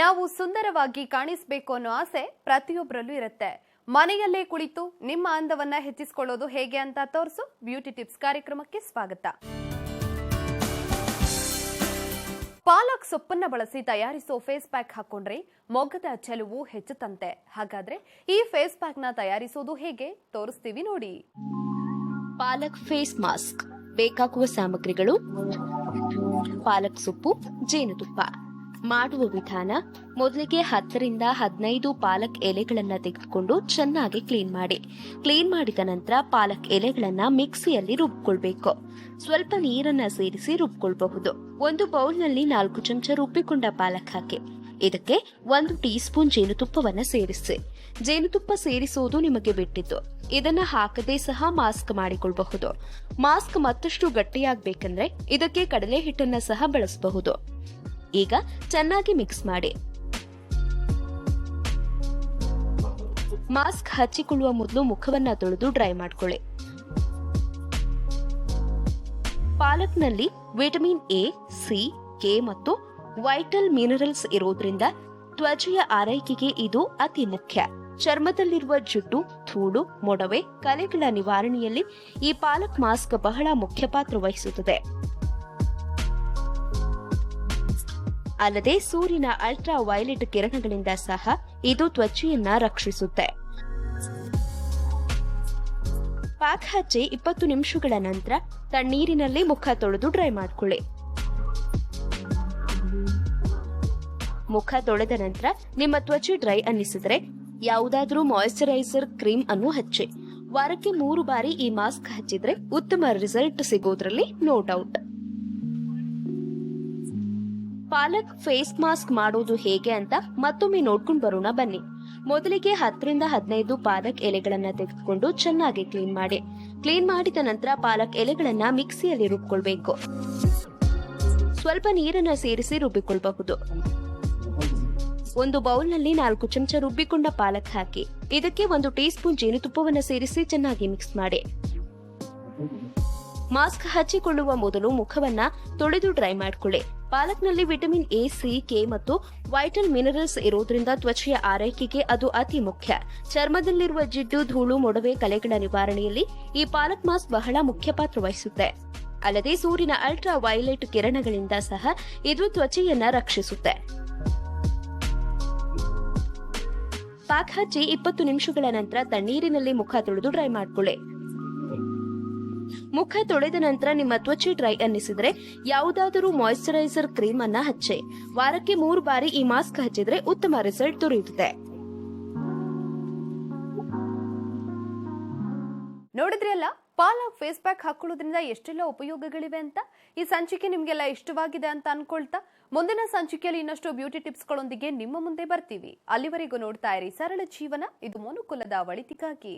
ನಾವು ಸುಂದರವಾಗಿ ಕಾಣಿಸಬೇಕು ಅನ್ನೋ ಆಸೆ ಪ್ರತಿಯೊಬ್ಬರಲ್ಲೂ ಇರುತ್ತೆ. ಮನೆಯಲ್ಲೇ ಕುಳಿತು ನಿಮ್ಮ ಅಂದವನ್ನ ಹೆಚ್ಚಿಸಿಕೊಳ್ಳೋದು ಹೇಗೆ ಅಂತ ತೋರಿಸು ಬ್ಯೂಟಿ ಟಿಪ್ಸ್ ಕಾರ್ಯಕ್ರಮಕ್ಕೆ ಸ್ವಾಗತ. ಪಾಲಕ್ ಸೊಪ್ಪನ್ನ ಬಳಸಿ ತಯಾರಿಸೋ ಫೇಸ್ ಪ್ಯಾಕ್ ಹಾಕೊಂಡ್ರೆ ಮೊಗ್ಗದ ಚೆಲುವು ಹೆಚ್ಚುತ್ತಂತೆ. ಹಾಗಾದ್ರೆ ಈ ಫೇಸ್ ಪ್ಯಾಕ್ನ ತಯಾರಿಸೋದು ಹೇಗೆ ತೋರಿಸ್ತೀವಿ ನೋಡಿ. ಪಾಲಕ್ ಫೇಸ್ ಮಾಸ್ಕ್ ಬೇಕಾಗುವ ಸಾಮಗ್ರಿಗಳು ಪಾಲಕ್ ಸೊಪ್ಪು, ಜೇನುತುಪ್ಪ. ಮಾಡುವ ವಿಧಾನ ಮೊದಲಿಗೆ ಹತ್ತರಿಂದ ಹದಿನೈದು ಪಾಲಕ್ ಎಲೆಗಳನ್ನು ತೆಗೆದುಕೊಂಡು ಚೆನ್ನಾಗಿ ಕ್ಲೀನ್ ಮಾಡಿ. ಕ್ಲೀನ್ ಮಾಡಿದ ನಂತರ ಪಾಲಕ್ ಎಲೆಗಳನ್ನು ಮಿಕ್ಸಿಯಲ್ಲಿ ರುಬ್ಕೊಳ್ಬೇಕು. ಸ್ವಲ್ಪ ನೀರನ್ನು ಸೇರಿಸಿ ರುಬ್ಕೊಳ್ಬಹುದು. ಒಂದು ಬೌಲ್ನಲ್ಲಿ ನಾಲ್ಕು ಚಮಚ ರುಬ್ಬಿಕೊಂಡ ಪಾಲಕ್ ಹಾಕಿ. ಇದಕ್ಕೆ ಒಂದು ಟೀ ಸ್ಪೂನ್ ಜೇನುತುಪ್ಪವನ್ನು ಸೇರಿಸಿ. ಜೇನುತುಪ್ಪ ಸೇರಿಸುವುದು ನಿಮಗೆ ಬಿಟ್ಟಿದ್ದು. ಇದನ್ನ ಹಾಕದೆ ಸಹ ಮಾಸ್ಕ್ ಮಾಡಿಕೊಳ್ಳಬಹುದು ಮಾಸ್ಕ್ ಮತ್ತಷ್ಟು ಗಟ್ಟಿಯಾಗಬೇಕಂದ್ರೆ ಇದಕ್ಕೆ ಕಡಲೆ ಹಿಟ್ಟನ್ನ ಸಹ ಬಳಸಬಹುದು. ಈಗ ಚೆನ್ನಾಗಿ ಮಿಕ್ಸ್ ಮಾಡಿ. ಮಾಸ್ಕ್ ಹಚ್ಚಿಕೊಳ್ಳುವ ಮೊದಲು ಮುಖವನ್ನ ತೊಳೆದು ಡ್ರೈ ಮಾಡಿಕೊಳ್ಳಿ. ಪಾಲಕ್ನಲ್ಲಿ ವಿಟಮಿನ್ ಎ ಸಿ ಕೆ ಮತ್ತು ವೈಟಲ್ ಮಿನರಲ್ಸ್ ಇರೋದ್ರಿಂದ ತ್ವಚೆಯ ಆರೈಕೆಗೆ ಇದು ಅತಿ ಮುಖ್ಯ. ಚರ್ಮದಲ್ಲಿರುವ ಜುಟ್ಟು, ಧೂಳು, ಮೊಡವೆ, ಕಲೆಗಳ ನಿವಾರಣೆಯಲ್ಲಿ ಈ ಪಾಲಕ್ ಮಾಸ್ಕ್ ಬಹಳ ಮುಖ್ಯ ಪಾತ್ರ ವಹಿಸುತ್ತದೆ. ಅಲ್ಲದೆ ಸೂರ್ಯನ ಅಲ್ಟ್ರಾ ವೈಲೆಟ್ ಕಿರಣಗಳಿಂದ ಸಹ ಇದು ತ್ವಚೆಯನ್ನ ರಕ್ಷಿಸುತ್ತೆ. ಪಾಕ್ ಹಚ್ಚಿ ಇಪ್ಪತ್ತು ನಿಮಿಷಗಳ ನಂತರ ತಣ್ಣೀರಿನಲ್ಲಿ ಮುಖ ತೊಳೆದು ಡ್ರೈ ಮಾಡಿಕೊಳ್ಳಿ. ಮುಖ ತೊಳೆದ ನಂತರ ನಿಮ್ಮ ತ್ವಚೆ ಡ್ರೈ ಅನ್ನಿಸಿದರೆ ಯಾವುದಾದ್ರೂ ಮಾಯಿಶ್ಚರೈಸರ್ ಕ್ರೀಮ್ ಅನ್ನು ಹಚ್ಚಿ. ವಾರಕ್ಕೆ ಮೂರು ಬಾರಿ ಈ ಮಾಸ್ಕ್ ಹಚ್ಚಿದ್ರೆ ಉತ್ತಮ ರಿಸಲ್ಟ್ ಸಿಗೋದ್ರಲ್ಲಿ ನೋ ಡೌಟ್ ಪಾಲಕ್ ಫೇಸ್ ಮಾಸ್ಕ್ ಮಾಡೋದು ಹೇಗೆ ಅಂತ ಮತ್ತೊಮ್ಮೆ ನೋಡ್ಕೊಂಡು ಬರೋಣ ಬನ್ನಿ. ಮೊದಲಿಗೆ ಹತ್ತರಿಂದ ಹದಿನೈದು ಪಾಲಕ್ ಎಲೆಗಳನ್ನ ತೆಗೆದುಕೊಂಡು ಚೆನ್ನಾಗಿ ಕ್ಲೀನ್ ಮಾಡಿ. ಕ್ಲೀನ್ ಮಾಡಿದ ನಂತರ ಪಾಲಕ್ ಎಲೆಗಳನ್ನ ಮಿಕ್ಸಿಯಲ್ಲಿ ರುಬ್ಕೊಳ್ಬೇಕು. ಸ್ವಲ್ಪ ನೀರನ್ನ ಸೇರಿಸಿ ರುಬ್ಬಿಕೊಳ್ಬಹುದು. ಒಂದು ಬೌಲ್ನಲ್ಲಿ ನಾಲ್ಕು ಚಮಚ ರುಬ್ಬಿಕೊಂಡ ಪಾಲಕ್ ಹಾಕಿ, ಇದಕ್ಕೆ ಒಂದು ಟೀ ಸ್ಪೂನ್ ಜೇನುತುಪ್ಪವನ್ನು ಸೇರಿಸಿ ಚೆನ್ನಾಗಿ ಮಿಕ್ಸ್ ಮಾಡಿ. ಮಾಸ್ಕ್ ಹಚ್ಚಿಕೊಳ್ಳುವ ಮೊದಲು ಮುಖವನ್ನ ತೊಳೆದು ಡ್ರೈ ಮಾಡ್ಕೊಳ್ಳಿ. ಪಾಲಕ್ನಲ್ಲಿ ವಿಟಮಿನ್ ಎ, ಸಿ, ಕೆ ಮತ್ತು ವೈಟಲ್ ಮಿನರಲ್ಸ್ ಇರೋದ್ರಿಂದ ತ್ವಚೆಯ ಆರೈಕೆಗೆ ಅದು ಅತಿ ಮುಖ್ಯ. ಚರ್ಮದಲ್ಲಿರುವ ಜಿಡ್ಡು, ಧೂಳು, ಮೊಡವೆ, ಕಲೆಗಳ ನಿವಾರಣೆಯಲ್ಲಿ ಈ ಪಾಲಕ್ ಮಾಸ್ಕ್ ಬಹಳ ಮುಖ್ಯ ಪಾತ್ರ ವಹಿಸುತ್ತೆ. ಅಲ್ಲದೆ ಸೂರ್ಯನ ಅಲ್ಟ್ರಾ ವೈಲೆಟ್ ಕಿರಣಗಳಿಂದ ಸಹ ಇದು ತ್ವಚೆಯನ್ನ ರಕ್ಷಿಸುತ್ತೆ. ಪಾಕ್ ಹಚ್ಚಿ ಇಪ್ಪತ್ತು ನಿಮಿಷಗಳ ನಂತರ ತಣ್ಣೀರಿನಲ್ಲಿ ಮುಖ ತೊಳೆದು ಡ್ರೈ ಮಾಡ್ಕೊಳ್ಳಿ. ಮುಖ ತೊಳೆದ ನಂತರ ನಿಮ್ಮ ತ್ವಚೆ ಡ್ರೈ ಅನ್ನಿಸಿದ್ರೆ ಯಾವುದಾದರೂ ಮಾಯಿಶ್ಚರೈಸರ್ ಕ್ರೀಮ್ ಅನ್ನ ಹಚ್ಚಿ. ವಾರಕ್ಕೆ ಮೂರು ಬಾರಿ ಈ ಮಾಸ್ಕ್ ಹಚ್ಚಿದ್ರೆ ಉತ್ತಮ ರಿಸಲ್ಟ್ ದೊರೆಯುತ್ತದೆ. ನೋಡಿದ್ರಲ್ಲ, ಪಾಲ ಫೇಸ್ ಪ್ಯಾಕ್ ಹಾಕೊಳ್ಳೋದ್ರಿಂದ ಎಷ್ಟೆಲ್ಲ ಉಪಯೋಗಗಳಿವೆ ಅಂತ? ಈ ಸಂಚಿಕೆ ನಿಮ್ಗೆಲ್ಲ ಇಷ್ಟವಾಗಿದೆ ಅಂತ ಅನ್ಕೊಳ್ತಾ, ಮುಂದಿನ ಸಂಚಿಕೆಯಲ್ಲಿ ಇನ್ನಷ್ಟು ಬ್ಯೂಟಿ ಟಿಪ್ಸ್ಗಳೊಂದಿಗೆ ನಿಮ್ಮ ಮುಂದೆ ಬರ್ತೀವಿ. ಅಲ್ಲಿವರೆಗೂ ನೋಡ್ತಾ ಇರಿ ಸರಳ ಜೀವನ, ಇದು ಮನುಕುಲದ ಒಳಿತಿಗಾಗಿ